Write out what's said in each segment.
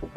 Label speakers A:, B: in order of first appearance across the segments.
A: कर्जत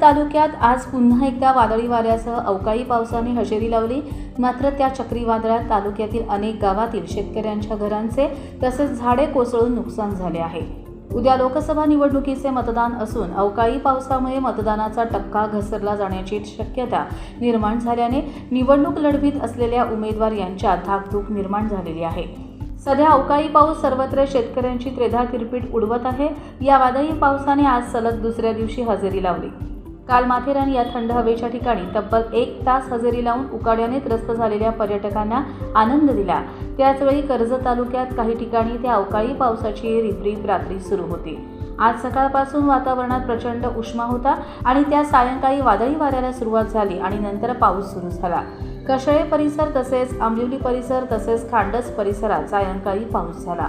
A: तालुक्यात आज पुन्हा एकदा वादळी वाऱ्यासह अवकाळी पावसाने हजेरी लावली. मात्र त्या चक्रीवादळात तालुक्यातील अनेक गावातील शेतकऱ्यांच्या घरांचे तसेच झाडे कोसळून नुकसान झाले आहे. उद्या लोकसभा निवडणुकीचे मतदान असून अवकाळी पावसामुळे मतदानाचा टक्का घसरला जाण्याची शक्यता निर्माण झाल्याने निवडणूक लढवीत असलेल्या उमेदवार यांच्यात धाकधूक निर्माण झालेली आहे. सध्या अवकाळी पाऊस सर्वत्र शेतकऱ्यांची त्रेधा तिरपीट उडवत आहे. या वादळी पावसाने आज सलग दुसऱ्या दिवशी हजेरी लावली. काल माथेरान या थंड हवेच्या ठिकाणी तब्बल एक तास हजेरी लावून उकाड्याने त्रस्त झालेल्या पर्यटकांना आनंद दिला. त्याचवेळी कर्जत तालुक्यात काही ठिकाणी त्या अवकाळी पावसाची रिपरिप रात्री सुरू होती. आज सकाळपासून वातावरणात प्रचंड उष्मा होता आणि त्या सायंकाळी वादळी वाऱ्याला सुरुवात झाली आणि नंतर पाऊस सुरू झाला. कशळे परिसर तसेच आंबिवली परिसर तसेच खांडस परिसरात सायंकाळी पाऊस झाला.